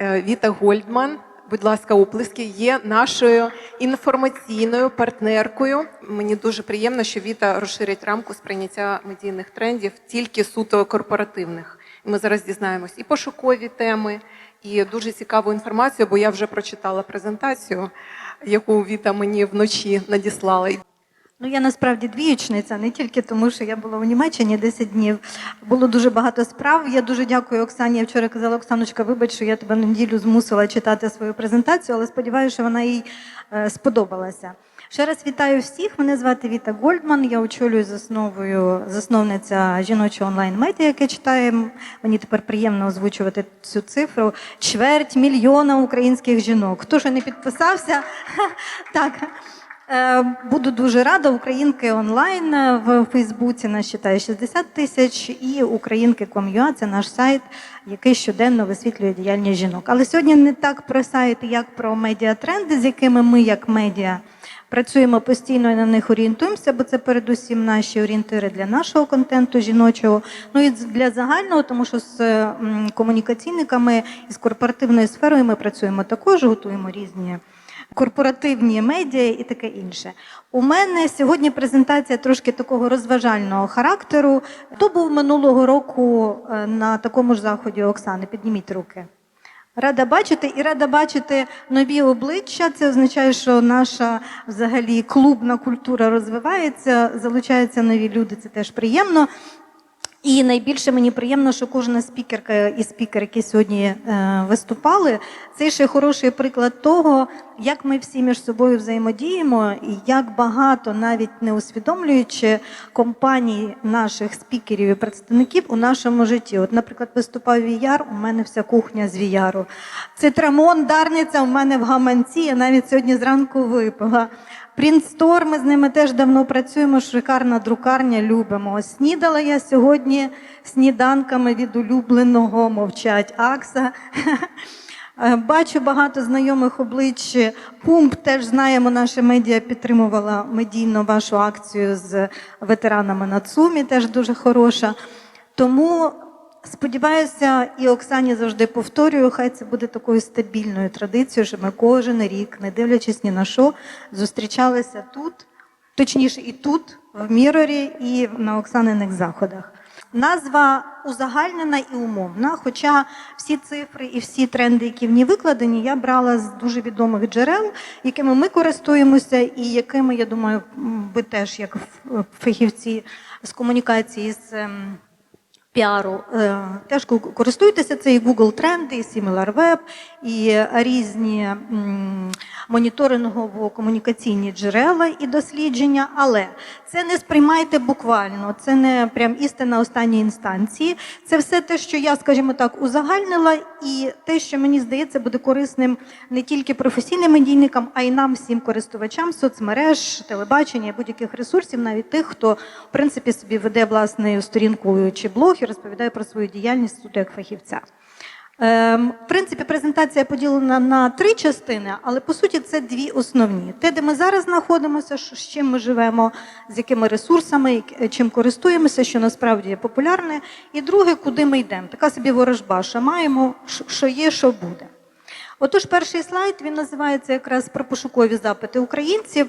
е, Віта Гольдман. Будь ласка, оплески є нашою інформаційною партнеркою. Мені дуже приємно, що Віта розширить рамку сприйняття медійних трендів тільки суто корпоративних. І ми зараз дізнаємось і пошукові теми, і дуже цікаву інформацію, бо я вже прочитала презентацію, яку Віта мені вночі надіслала. Ну, я насправді двіючниця, не тільки тому, що я була у Німеччині 10 днів. Було дуже багато справ. Я дуже дякую Оксані. Я вчора казала, Оксаночка, вибач, що я тебе на неділю змусила читати свою презентацію, але сподіваюся, що вона їй е, сподобалася. Ще раз вітаю всіх. Мене звати Віта Гольдман. Я очолюю засновою засновниця жіночого онлайн-медіа, яке читає. Мені тепер приємно озвучувати цю цифру. Чверть мільйона українських жінок. Хто ще не підписався? Так. Е, Буду дуже рада. Українки онлайн е, в Фейсбуці нас читає 60 тисяч, і українки.com.ua – це наш сайт, який щоденно висвітлює діяльність жінок. Але сьогодні не так про сайт, як про медіатренди, з якими ми, як медіа, працюємо постійно і на них орієнтуємося, бо це передусім наші орієнтири для нашого контенту жіночого. Ну і для загального, тому що з комунікаційниками і з корпоративною сферою ми працюємо також, готуємо різні корпоративні медіа і таке інше. У мене сьогодні презентація трошки такого розважального характеру. Хто був минулого року е, на такому ж заході Оксани? Підніміть руки. Рада бачити і рада бачити нові обличчя. Це означає, що наша взагалі клубна культура розвивається, залучаються нові люди. Це теж приємно. І найбільше мені приємно, що кожна спікерка і спікер, які сьогодні е, виступали, це ще хороший приклад того, як ми всі між собою взаємодіємо, і як багато, навіть не усвідомлюючи компаній наших спікерів і представників у нашому житті. От, наприклад, виступав Віяр, у мене вся кухня з Віяру. Цитрамон, Дарниця у мене в гаманці. Я навіть сьогодні зранку випила. Принтстор, ми з ними теж давно працюємо. Шикарна друкарня, любимо. Снідала я сьогодні сніданками від улюбленого мовчать Акса. Бачу багато знайомих облич. Пумп теж знаємо, наша медіа підтримувала медійно вашу акцію з ветеранами на ЦУМі, теж дуже хороша. Тому сподіваюся, і Оксані завжди повторюю, хай це буде такою стабільною традицією, що ми кожен рік, не дивлячись ні на що, зустрічалися тут, точніше, і тут, в Мірорі, і на Оксаниних заходах. Назва узагальнена і умовна, хоча всі цифри і всі тренди, які в ній викладені, я брала з дуже відомих джерел, якими ми користуємося, і якими, я думаю, ви теж, як фахівці з комунікації з. Піару е, теж користуйтеся. Це і Google тренди, і SimilarWeb, і різні моніторингово-комунікаційні джерела і дослідження. Але це не сприймайте буквально, це не прям істина останньої інстанції. Це все те, що я, скажімо так, узагальнила, і те, що мені здається, буде корисним не тільки професійним медійникам, а й нам, всім користувачам соцмереж, телебачення, будь-яких ресурсів, навіть тих, хто в принципі собі веде власною сторінкою чи блог і розповідаю про свою діяльність суто як фахівця. Ем, В принципі, презентація поділена на три частини, але по суті це дві основні: те, де ми зараз знаходимося, з чим ми живемо, з якими ресурсами, чим користуємося, що насправді є популярне, і друге, куди ми йдемо. Така собі ворожба, що маємо, що є, що буде. Отож, перший слайд він називається якраз про пошукові запити українців.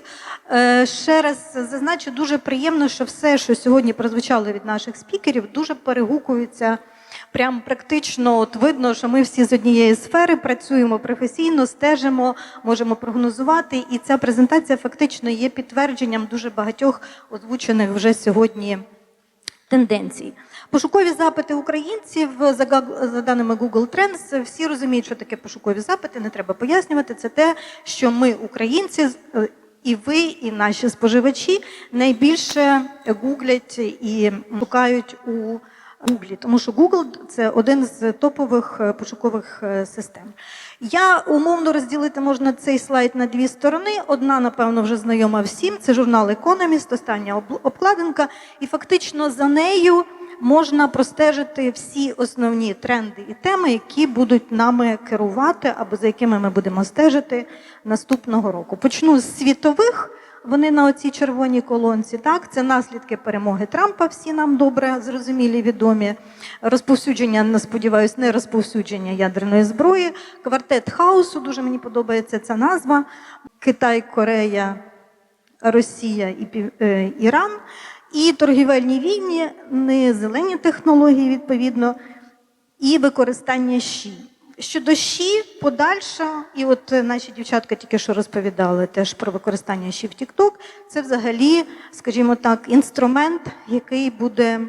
Е, Ще раз зазначу, дуже приємно, що все, що сьогодні прозвучало від наших спікерів, дуже перегукується. Прям практично от видно, що ми всі з однієї сфери працюємо професійно, стежимо, можемо прогнозувати. І ця презентація фактично є підтвердженням дуже багатьох озвучених вже сьогодні тенденцій. Пошукові запити українців за, даними Google Trends, всі розуміють, що таке пошукові запити, не треба пояснювати. Це те, що ми, українці, е, і ви, і наші споживачі найбільше гуглять і шукають у Гуглі, тому що Google – це один з топових е, пошукових е, систем. Я умовно розділити можна цей слайд на дві сторони. Одна, напевно, вже знайома всім. Це журнал Economist, остання об- обкладинка, і фактично за нею можна простежити всі основні тренди і теми, які будуть нами керувати або за якими ми будемо стежити наступного року. Почну з світових. Вони на оцій червоній колонці. Так, це наслідки перемоги Трампа. Всі нам добре зрозумілі, відомі. Розповсюдження, не сподіваюсь, не розповсюдження ядерної зброї. Квартет хаосу дуже мені подобається ця назва. Китай, Корея, Росія і е, Іран. І торгівельні війни, не зелені технології, відповідно, і використання щі. Щодо щі, подальша, і от е, наші дівчатка тільки що розповідали теж про використання щі в TikTok, це взагалі, скажімо так, інструмент, який буде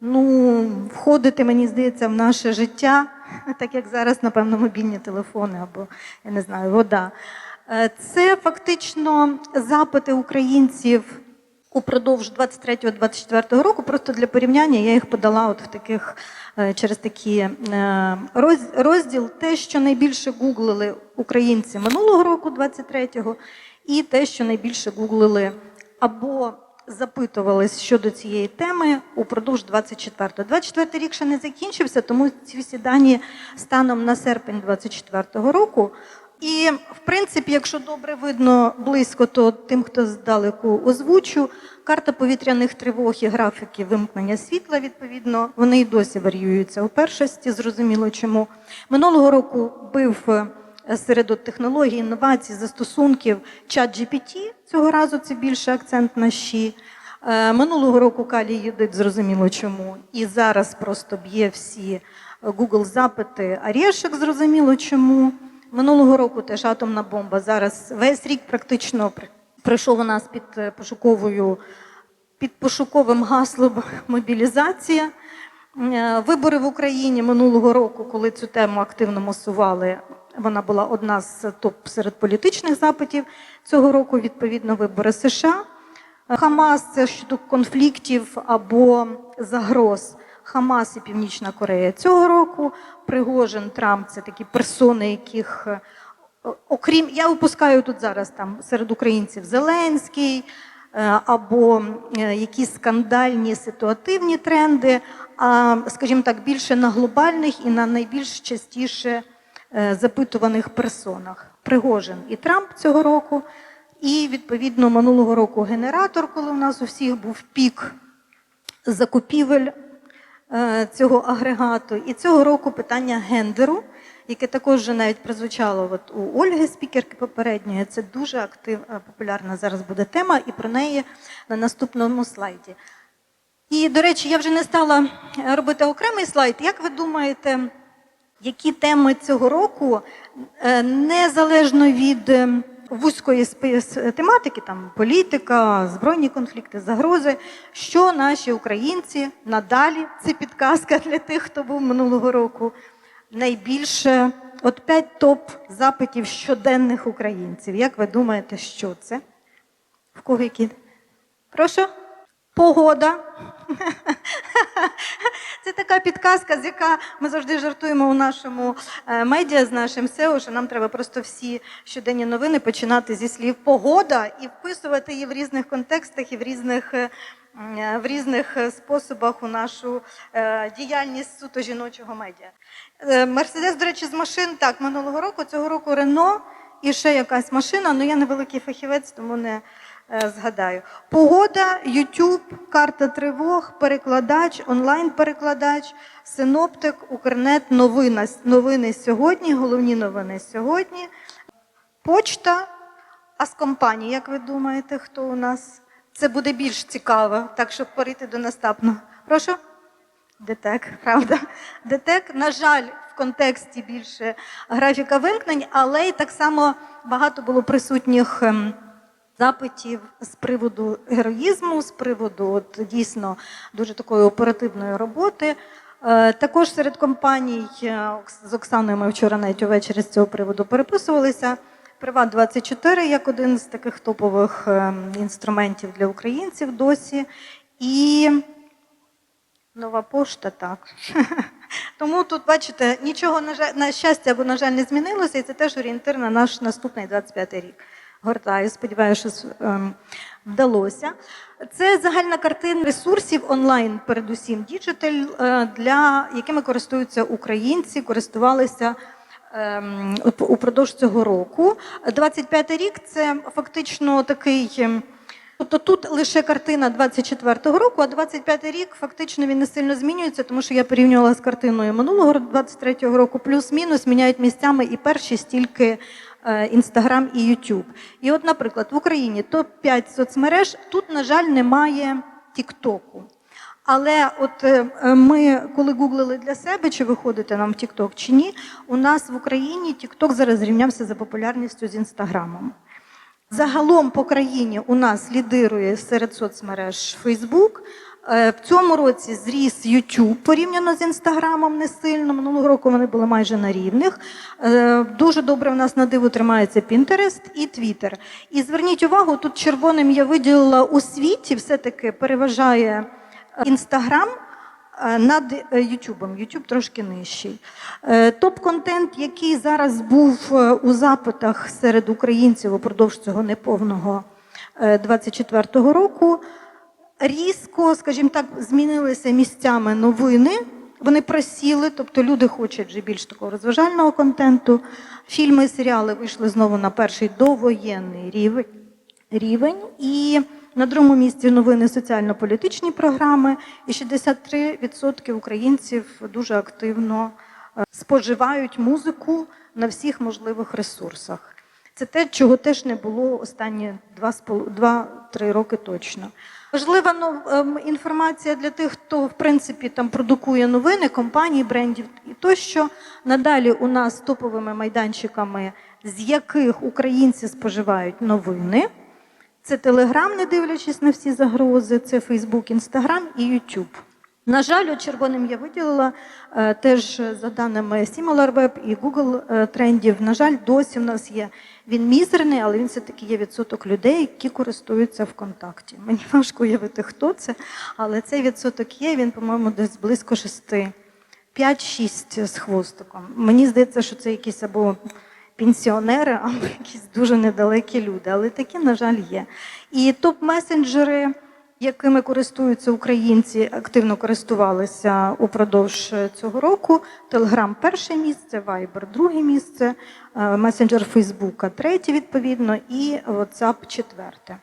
ну, входити, мені здається, в наше життя, так як зараз, напевно, мобільні телефони або, я не знаю, вода. Е, Це фактично запити українців упродовж 23-24 року. Просто для порівняння я їх подала от в таких е, через такі е, розділ, те, що найбільше гуглили українці минулого року, 23-го, і те, що найбільше гуглили або запитувались щодо цієї теми упродовж 24-го. 24 рік ще не закінчився, тому ці всі дані станом на серпень 24-го року. І, в принципі, якщо добре видно близько, то тим, хто здалеку озвучу, карта повітряних тривог і графіки вимкнення світла, відповідно, вони й досі варіюються у першості, зрозуміло чому. Минулого року бив е, серед технологій, інновацій, застосунків чат GPT. Цього разу це більше акцент на щі. Е, Минулого року калій юдит, зрозуміло чому. І зараз просто б'є всі Google запити Арєшек, зрозуміло чому. Минулого року теж атомна бомба. Зараз весь рік практично пройшов у нас під е, пошуковою, під пошуковим гаслом мобілізація. Е, Вибори в Україні минулого року, коли цю тему активно мусували, вона була одна з топ серед політичних запитів. Цього року, відповідно, вибори США. Хамас це щодо конфліктів або загроз. Хамас і Північна Корея цього року. Пригожин, Трамп це такі персони, яких е, окрім я випускаю тут зараз там серед українців Зеленський е, або е, якісь скандальні ситуативні тренди, а скажімо так, більше на глобальних і на найбільш частіше запитуваних персонах. Пригожин і Трамп цього року. І відповідно минулого року генератор, коли у нас у всіх був пік закупівель цього агрегату. І цього року питання гендеру, яке також вже навіть прозвучало от у Ольги, спікерки попередньої. Це дуже актив, е, популярна зараз буде тема, і про неї на наступному слайді. І, до речі, я вже не стала е, робити окремий слайд. Як ви думаєте, які теми цього року, е, незалежно від е, вузької тематики, там політика, збройні конфлікти, загрози, що наші українці надалі, це підказка для тих, хто був минулого року, найбільше, от п'ять топ запитів щоденних українців. Як ви думаєте, що це? В кого які? Прошу? Погода. Це така підказка, з яка ми завжди жартуємо у нашому е, медіа з нашим SEO, що нам треба просто всі щоденні новини починати зі слів погода і вписувати її в різних контекстах і в різних. е, е, В різних способах у нашу діяльність суто жіночого медіа. Мерседес, до речі, з машин так минулого року, цього року Рено і ще якась машина. Ну я не великий фахівець, тому не згадаю. Погода, YouTube, карта тривог, перекладач, онлайн-перекладач, синоптик, Укрнет, новина, новини сьогодні, головні новини сьогодні. Почта, а з компанії, як ви думаєте, хто у нас? Це буде більш цікаво, так щоб перейти до наступного. Прошу? ДТЕК, правда? ДТЕК, на жаль, в контексті більше графіка вимкнень, але й так само багато було присутніх ем, запитів з приводу героїзму, з приводу от, дійсно дуже такої оперативної роботи. Е, Також серед компаній е, з Оксаною ми вчора навіть увечері з цього приводу переписувалися. Приват 24 як один з таких топових ем, інструментів для українців досі. І Нова пошта, так. Тому тут, бачите, нічого на, жаль, на щастя або, на жаль, не змінилося, і це теж орієнтир на наш наступний 25 рік. Гортаю, сподіваюся, що ем, вдалося. Це загальна картина ресурсів онлайн, передусім діджиталь, е, для якими користуються українці, користувалися ем, упродовж цього року. 25 рік це фактично такий. ем, Тобто тут лише картина 24-го року, а 25-й рік фактично він не сильно змінюється, тому що я порівнювала з картиною минулого 23-го року, плюс-мінус міняють місцями і перші стільки Інстаграм і Ютуб. І от, наприклад, в Україні топ-5 соцмереж тут, на жаль, немає Тіктоку. Але от е, е, ми, коли гуглили для себе, чи виходите нам в Тікток чи ні, у нас в Україні Тікток зараз зрівнявся за популярністю з Інстаграмом. Загалом по країні у нас лідирує серед соцмереж Фейсбук. Е, В цьому році зріс YouTube порівняно з Інстаграмом не сильно. Минулого року вони були майже на рівних. Е, Дуже добре в нас на диву тримається Pinterest і Twitter. І зверніть увагу, тут червоним я виділила у світі, все-таки переважає Інстаграм е, над е, Ютубом. Ютуб трошки нижчий. Топ-контент, який зараз був у запитах серед українців упродовж цього неповного 24-го року, різко, скажімо так, змінилися місцями новини. Вони просіли, тобто люди хочуть вже більш такого розважального контенту. Фільми і серіали вийшли знову на перший довоєнний рівень. І на другому місці новини соціально-політичні програми. І 63% українців дуже активно е, споживають музику на всіх можливих ресурсах. Це те, чого теж не було останні 2-3 роки точно. Важлива нов- ем, інформація для тих, хто в принципі там продукує новини, компаній, брендів і тощо. Надалі у нас топовими майданчиками, з яких українці споживають новини. Це Телеграм, не дивлячись на всі загрози, це Фейсбук, Інстаграм і Ютуб. На жаль, червоним я виділила е, теж за даними SimilarWeb і Google е, трендів. На жаль, досі в нас є він мізерний, але він все-таки є відсоток людей, які користуються ВКонтакті. Мені важко уявити, хто це, але цей відсоток є. Він, по-моєму, десь близько шести. 5-6 з хвостиком. Мені здається, що це якісь або пенсіонери, або якісь дуже недалекі люди, але такі, на жаль, є. І топ-месенджери, якими користуються українці, активно користувалися упродовж цього року. Телеграм перше місце, Viber друге місце, е, месенджер Фейсбука третє, відповідно, і WhatsApp четверте.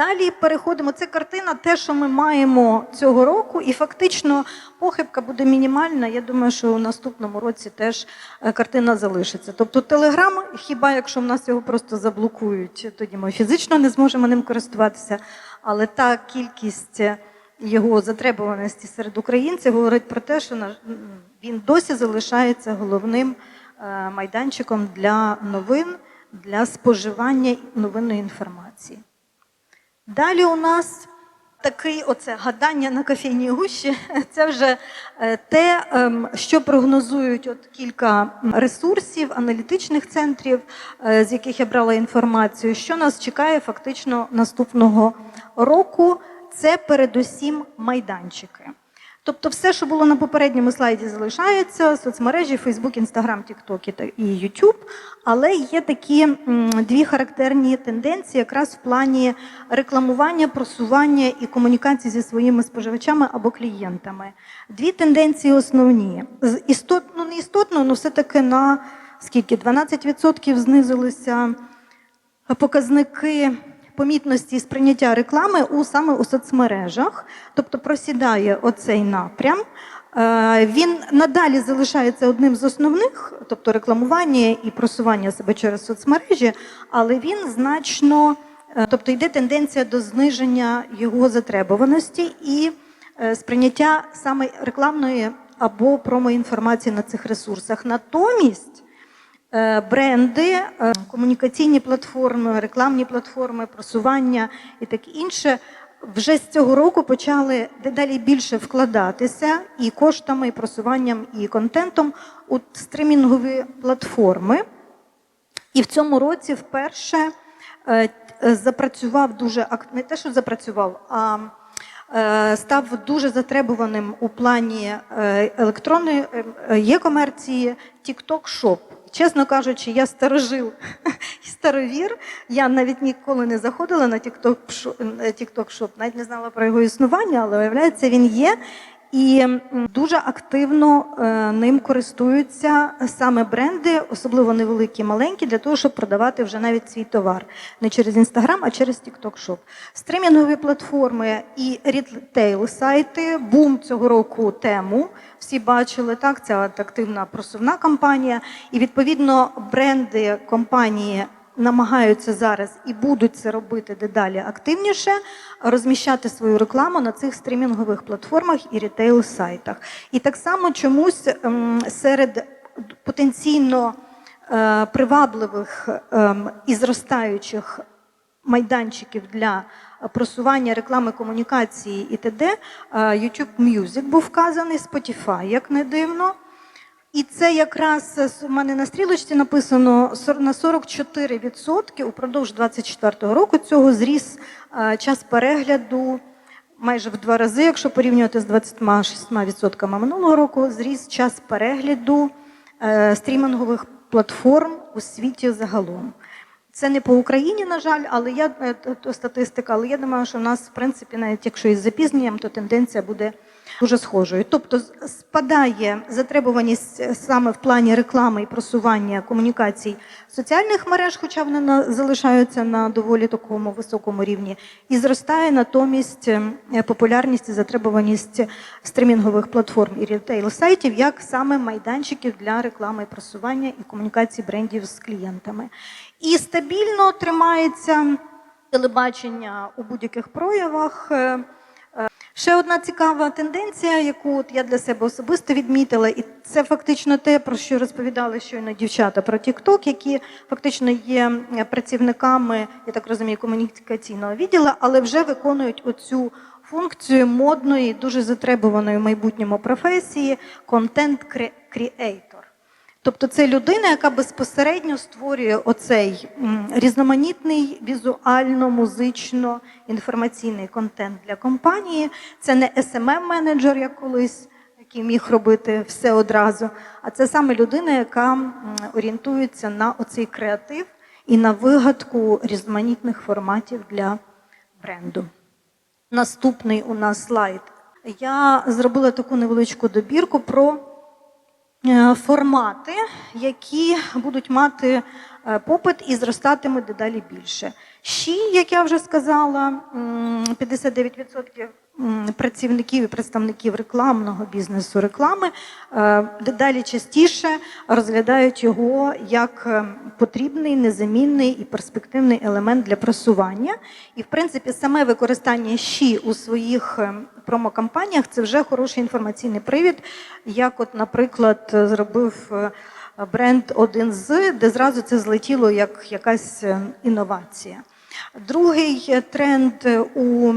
Далі переходимо. Це картина, те, що ми маємо цього року, і фактично похибка буде мінімальна. Я думаю, що у наступному році теж е, картина залишиться. Тобто Телеграм, хіба якщо в нас його просто заблокують, тоді ми фізично не зможемо ним користуватися. Але та кількість його затребуваності серед українців говорить про те, що він досі залишається головним е, майданчиком для новин, для споживання новинної інформації. Далі у нас таке оце гадання на кофейній гущі. Це вже е, те, ем, що прогнозують от кілька ресурсів, аналітичних центрів, е, з яких я брала інформацію. Що нас чекає фактично наступного року? Це передусім майданчики. Тобто, все, що було на попередньому слайді, залишається соцмережі Facebook, Instagram, TikTok і YouTube. Але є такі дві характерні тенденції, якраз в плані рекламування, просування і комунікації зі своїми споживачами або клієнтами. Дві тенденції основні. З істот, ну не істотно, але все-таки на скільки 12% знизилися показники помітності сприйняття реклами у саме у соцмережах, тобто просідає оцей напрям. Е, Він надалі залишається одним з основних, тобто рекламування і просування себе через соцмережі, але він значно, е, тобто йде тенденція до зниження його затребуваності і е, сприйняття саме рекламної або промоінформації на цих ресурсах. Натомість бренди, е, комунікаційні платформи, рекламні платформи, просування і таке інше вже з цього року почали дедалі більше вкладатися і коштами, і просуванням, і контентом у стримінгові платформи. І в цьому році вперше е, е, запрацював дуже не те, що запрацював, а е, став дуже затребуваним у плані е, електронної е, е, є-комерції TikTok Shop. Чесно кажучи, я старожил і старовір. Я навіть ніколи не заходила на TikTok Shop, е, навіть не знала про його існування, але виявляється, він є. І дуже активно е, ним користуються саме бренди, особливо невеликі, маленькі, для того, щоб продавати вже навіть свій товар не через Інстаграм, а через TikTok Shop. Стримінгові платформи і рітейл сайти. Бум цього року тему. Всі бачили так. От активна просувна кампанія. І відповідно бренди компанії намагаються зараз і будуть це робити дедалі активніше, розміщати свою рекламу на цих стрімінгових платформах і рітейл сайтах. І так само чомусь ем, серед потенційно е, привабливих ем, і зростаючих майданчиків для просування реклами комунікації і т.д. е, YouTube Music був вказаний, Spotify, як не дивно. І це якраз е, у мене на стрілочці написано на 44% упродовж 24 року цього зріс е, час перегляду майже в два рази, якщо порівнювати з 26% минулого року, зріс час перегляду е, стрімінгових платформ у світі загалом. Це не по Україні, на жаль, але я е, т- т- статистика, але я думаю, що в нас, в принципі, навіть якщо із запізненням, то тенденція буде дуже схожою. Тобто спадає затребуваність е, саме в плані реклами і просування комунікацій соціальних мереж, хоча вони залишаються на доволі такому високому рівні, і зростає натомість е, популярність і затребуваність стримінгових платформ і рітейл сайтів як саме майданчиків для реклами просування і комунікації брендів з клієнтами. І стабільно тримається телебачення у будь-яких проявах. Ще одна цікава тенденція, яку от я для себе особисто відмітила, і це фактично те, про що розповідали щойно дівчата про TikTok, які фактично є працівниками, я так розумію, комунікаційного відділу, але вже виконують оцю функцію модної, дуже затребуваної в майбутньому професії контент-кріейтор. Тобто це людина, яка безпосередньо створює оцей різноманітний візуально, музично-інформаційний контент для компанії. Це не smm менеджер як колись, який міг робити все одразу, а це саме людина, яка орієнтується на оцей креатив і на вигадку різноманітних форматів для бренду. Наступний у нас слайд. Я зробила таку невеличку добірку про формати, які будуть мати е, попит і зростатимуть дедалі більше. Щі, як я вже сказала, 59% працівників і представників рекламного бізнесу реклами е, дедалі частіше розглядають його як е, потрібний, незамінний і перспективний елемент для просування. І, в принципі, саме використання щі у своїх е, промокампаніях це вже хороший інформаційний привід, як, от, наприклад, е, зробив е, бренд один з, де зразу це злетіло як якась е, інновація. Другий е, тренд е, у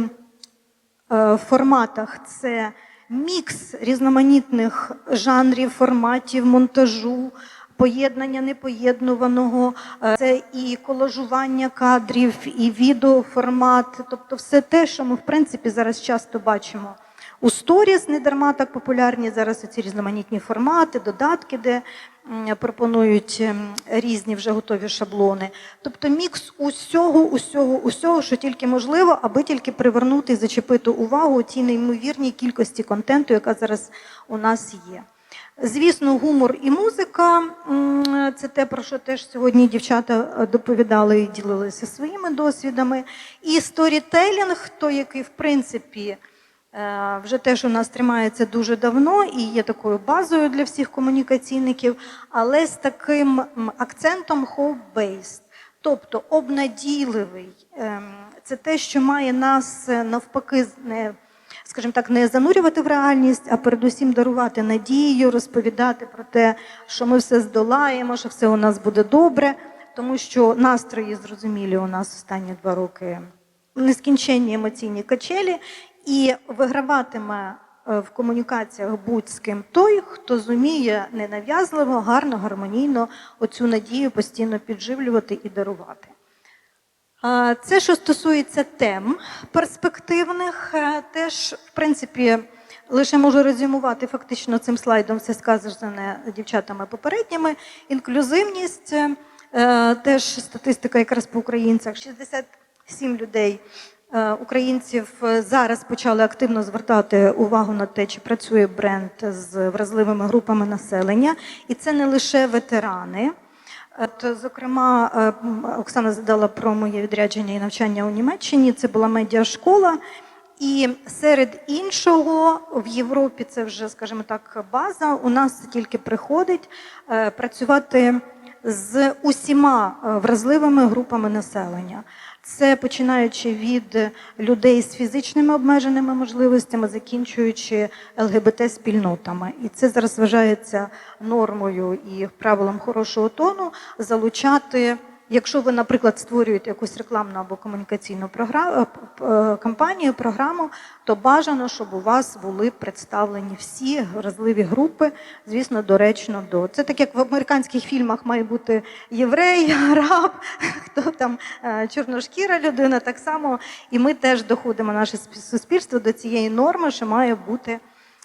форматах це мікс різноманітних жанрів, форматів, монтажу, поєднання непоєднуваного, це і колажування кадрів, і відеоформат, тобто все те, що ми в принципі зараз часто бачимо. У сторіс не дарма так популярні зараз ці різноманітні формати, додатки, де пропонують ем, різні вже готові шаблони. Тобто мікс усього, усього, усього, що тільки можливо, аби тільки привернути і зачепити увагу тій неймовірній кількості контенту, яка зараз у нас є. Звісно, гумор і музика це те, про що теж сьогодні дівчата е, доповідали і ділилися своїми досвідами. І сторітелінг, той, який в принципі вже теж у нас тримається дуже давно і є такою базою для всіх комунікаційників, але з таким акцентом hope-based. Тобто обнадійливий, Ем, це те, що має нас е, навпаки скажімо так, не занурювати в реальність, а передусім дарувати надію, розповідати про те, що ми все здолаємо, що все у нас буде добре, тому що настрої зрозумілі у нас останні два роки нескінченні емоційні качелі, і виграватиме е, в комунікаціях будь з ким той, хто зуміє ненав'язливо, гарно, гармонійно оцю надію постійно підживлювати і дарувати. А, Це, що стосується тем перспективних, е, теж, в принципі, лише можу резюмувати фактично цим слайдом все сказане дівчатами попередніми. Інклюзивність, е, теж статистика якраз по українцях, 67 людей е, українців е, зараз почали активно звертати увагу на те, чи працює бренд з вразливими групами населення, і це не лише ветерани. От, зокрема, е, Оксана задала про моє відрядження і навчання у Німеччині. Це була медіашкола. І серед іншого в Європі це вже, скажімо так, база. У нас тільки приходить е, працювати з усіма е, вразливими групами населення. Це починаючи від людей з фізичними обмеженими можливостями, закінчуючи ЛГБТ-спільнотами. І це зараз вважається нормою і правилом хорошого тону залучати. Якщо ви, наприклад, створюєте якусь рекламну або комунікаційну програму, кампанію, програму, то бажано, щоб у вас були представлені всі вразливі групи, звісно, доречно до це так, як в американських фільмах має бути єврей, араб, хто там е, чорношкіра людина, так само. І ми теж доходимо наше спі- суспільство до цієї норми, що має бути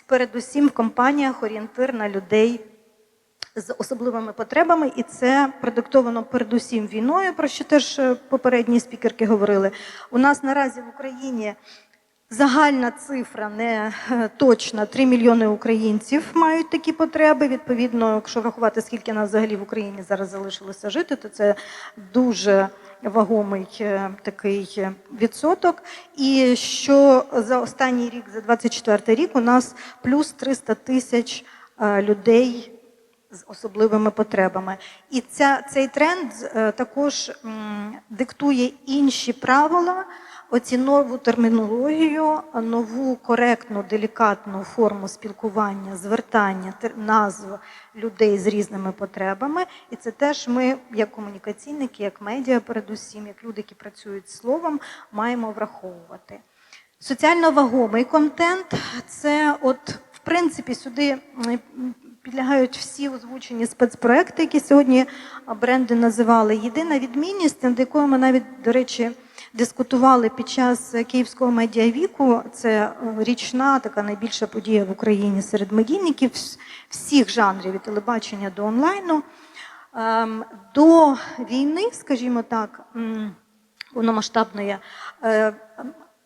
передусім в компаніях орієнтир на людей з особливими потребами, і це продиктовано передусім війною, про що теж е, попередні спікерки говорили. У нас наразі в Україні загальна цифра не е, точна. 3 мільйони українців мають такі потреби. Відповідно, якщо врахувати, скільки нас взагалі в Україні зараз залишилося жити, то це дуже вагомий е, такий відсоток. І що за останній рік, за 24 рік, у нас плюс 300 тисяч людей з особливими потребами. І ця, цей тренд е, також диктує інші правила, оці нову термінологію, нову коректну, делікатну форму спілкування, звертання, назв людей з різними потребами. І це теж ми, як комунікаційники, як медіа, передусім, як люди, які працюють словом, маємо враховувати. Соціально вагомий контент це, от, в принципі, сюди підлягають всі озвучені спецпроекти, які сьогодні бренди називали. Єдина відмінність, над якою ми навіть, до речі, дискутували під час Київського медіавіку, це е, річна така найбільша подія в Україні серед медійників всіх жанрів від телебачення до онлайну. Ем, До війни, скажімо так, повномасштабної, е,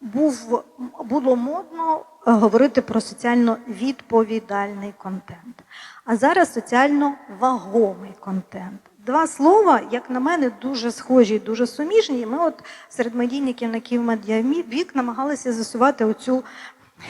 був, було модно е, говорити про соціально відповідальний контент. А зараз соціально вагомий контент. Два слова, як на мене, дуже схожі, дуже суміжні. І ми от серед медійників на Київмедіавік намагалися засувати оцю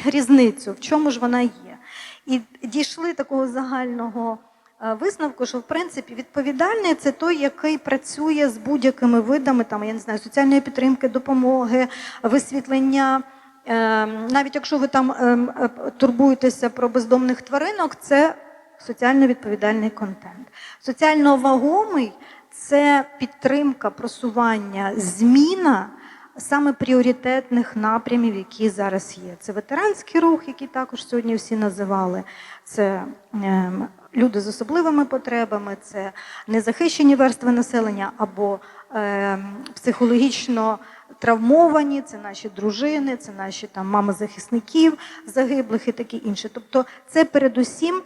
різницю, в чому ж вона є. І дійшли такого загального е, висновку, що в принципі відповідальний це той, який працює з будь-якими видами там, я не знаю, соціальної підтримки, допомоги, висвітлення. Е, Навіть якщо ви там ем, е, турбуєтеся про бездомних тваринок, це соціально відповідальний контент. Соціально вагомий це підтримка, просування, зміна саме пріоритетних напрямів, які зараз є. Це ветеранський рух, який також сьогодні всі називали. Це ем, люди з особливими потребами, це незахищені верстви населення або ем, психологічно травмовані, це наші дружини, це наші там мами захисників загиблих і таке інше. Тобто, це передусім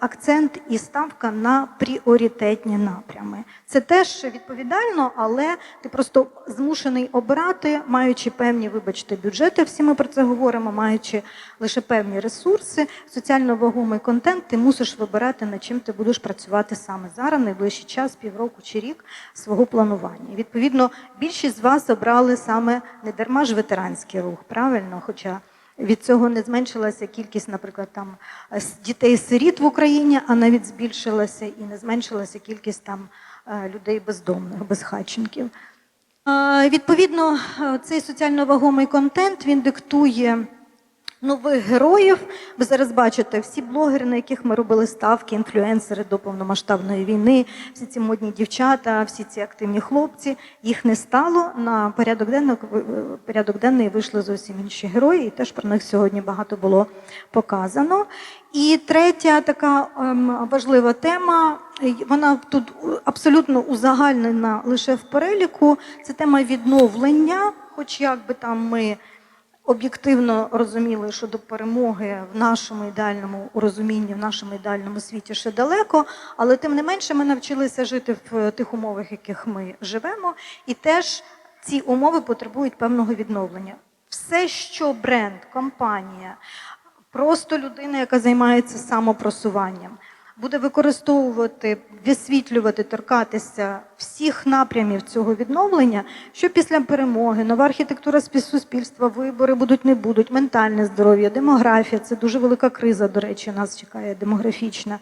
акцент і ставка на пріоритетні напрями. Це теж відповідально, але ти просто змушений обирати, маючи певні, вибачте, бюджети. Всі ми про це говоримо, маючи лише певні ресурси, соціально вагомий контент. Ти мусиш вибирати, над чим ти будеш працювати саме зараз, найближчий час, півроку чи рік свого планування. Відповідно, більшість з вас обрали саме не дарма ж ветеранський рух, правильно? Хоча від цього не зменшилася кількість, наприклад, там дітей-сиріт в Україні, а навіть збільшилася і не зменшилася кількість там е, людей бездомних, безхатченків. Е, Відповідно, е, цей соціально вагомий контент він диктує нових героїв. Ви зараз бачите всі блогери, на яких ми робили ставки, інфлюенсери до повномасштабної війни, всі ці модні дівчата, всі ці активні хлопці. Їх не стало на порядок денний, порядок денний вийшли зовсім інші герої, і теж про них сьогодні багато було показано. І третя така ем, важлива тема, вона тут абсолютно узагальнена лише в переліку. Це тема відновлення, хоч як би там ми об'єктивно розуміли, що до перемоги в нашому ідеальному розумінні, в нашому ідеальному світі ще далеко, але тим не менше ми навчилися жити в тих умовах, в яких ми живемо, і теж ці умови потребують певного відновлення. все, що бренд, компанія, просто людина, яка займається самопросуванням, буде використовувати, висвітлювати, торкатися всіх напрямів цього відновлення, що після перемоги, нова архітектура спів- суспільства, вибори будуть, не будуть, ментальне здоров'я, демографія це дуже велика криза, до речі, нас чекає демографічна.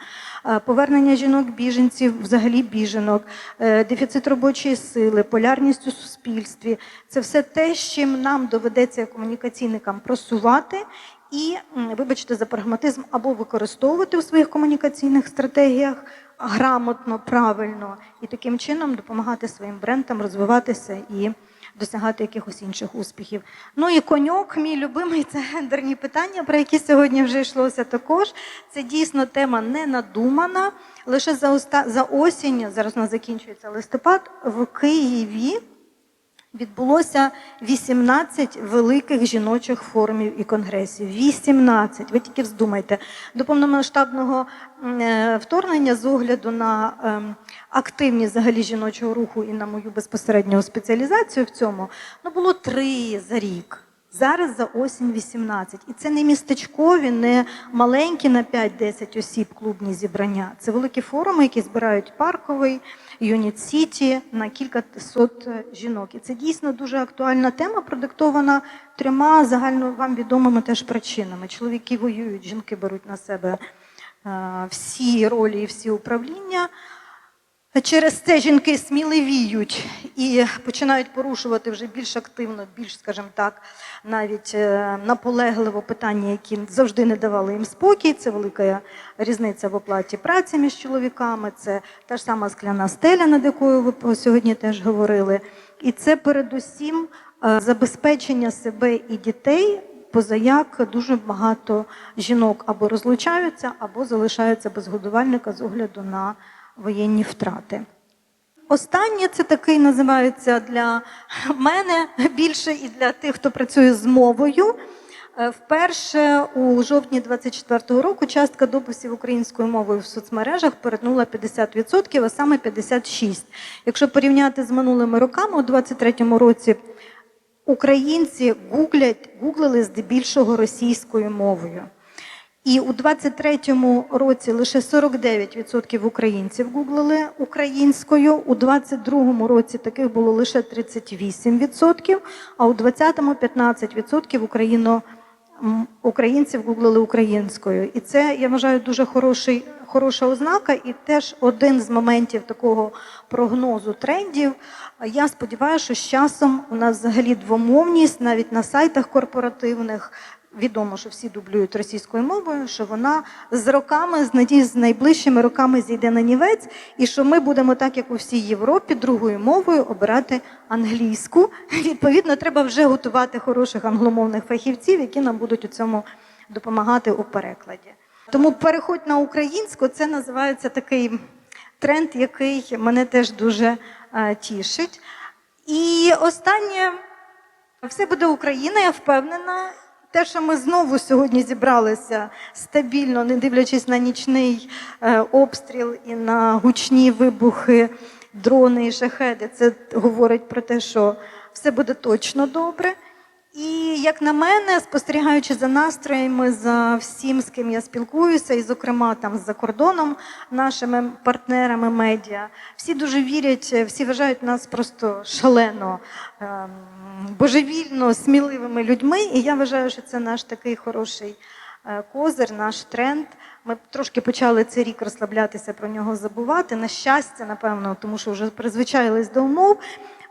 Повернення жінок-біженців, взагалі біженок, е, дефіцит робочої сили, полярність у суспільстві це все те, з чим нам доведеться комунікаційникам просувати і, вибачте, за прагматизм або використовувати у своїх комунікаційних стратегіях грамотно, правильно, і таким чином допомагати своїм брендам розвиватися і досягати якихось інших успіхів. Ну і коньок, мій любимий, це гендерні питання, про які сьогодні вже йшлося також. Це дійсно тема не надумана. Лише за, оста... за осінь, зараз у нас закінчується листопад, в Києві відбулося 18 великих жіночих форумів і конгресів. 18. Ви тільки вздумайте. До повномасштабного е, вторгнення з огляду на ем, активність взагалі жіночого руху і на мою безпосередню спеціалізацію в цьому, ну було три за рік. Зараз за осінь 18. І це не містечкові, не маленькі на 5-10 осіб клубні зібрання. Це великі форуми, які збирають парковий, Юніт Сіті на кілька сот е, жінок. І це дійсно дуже актуальна тема, продиктована трьома загально вам відомими теж причинами. Чоловіки воюють, жінки беруть на себе е, всі ролі і всі управління. Через це жінки сміливіють і починають порушувати вже більш активно, більш, скажімо так, навіть е, наполегливо питання, які завжди не давали їм спокій. Це велика різниця в оплаті праці між чоловіками. Це та ж сама скляна стеля, над якою ви сьогодні теж говорили. І це передусім е, забезпечення себе і дітей. Позаяк дуже багато жінок або розлучаються, або залишаються без годувальника з огляду на воєнні втрати. Останнє це такий називається для мене більше і для тих, хто працює з мовою. Е, Вперше у жовтні 24-го року частка дописів українською мовою в соцмережах перетнула 50%, а саме 56%. Якщо порівняти з минулими роками, у 23-му році українці гуглять, гуглили здебільшого російською мовою. І у 23-му році лише 49% українців гуглили українською. У 22-му році таких було лише 38%, а у 20-му 15% україно українців гуглили українською. І це я вважаю дуже хороший, хороша ознака, і теж один з моментів такого прогнозу трендів. Я сподіваюся, що з часом у нас взагалі двомовність навіть на сайтах корпоративних. Відомо, що всі дублюють російською мовою, що вона з роками, з наді- з найближчими роками зійде на нівець, і що ми будемо, так як у всій Європі, другою мовою обирати англійську. Відповідно, треба вже готувати хороших англомовних фахівців, які нам будуть у цьому допомагати у перекладі. Тому переходь на українську це називається такий тренд, який мене теж дуже е, тішить. І останнє все буде Україна, я впевнена. Те, що ми знову сьогодні зібралися стабільно, не дивлячись на нічний е, обстріл і на гучні вибухи, дрони і шахеди, це говорить про те, що все буде точно добре. І як на мене, спостерігаючи за настроями, за всім, з ким я спілкуюся, і, зокрема, там за кордоном, нашими партнерами медіа, всі дуже вірять, всі вважають нас просто шалено ем, божевільно сміливими людьми. І я вважаю, що це наш такий хороший е, козир, наш тренд. Ми трошки почали цей рік розслаблятися про нього забувати. На щастя, напевно, тому що вже призвичаїлись до умов.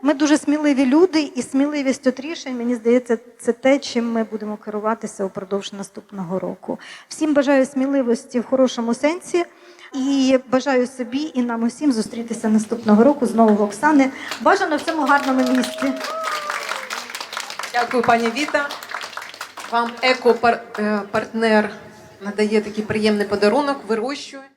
Ми дуже сміливі люди, і сміливість от рішень, мені здається, це те, чим ми будемо керуватися упродовж наступного року. Всім бажаю сміливості в хорошому сенсі. І бажаю собі і нам усім зустрітися наступного року знову в Оксани. Бажано в цьому гарному місці. Дякую, пані Віта. Вам еко-партнер надає такий приємний подарунок, вирощує.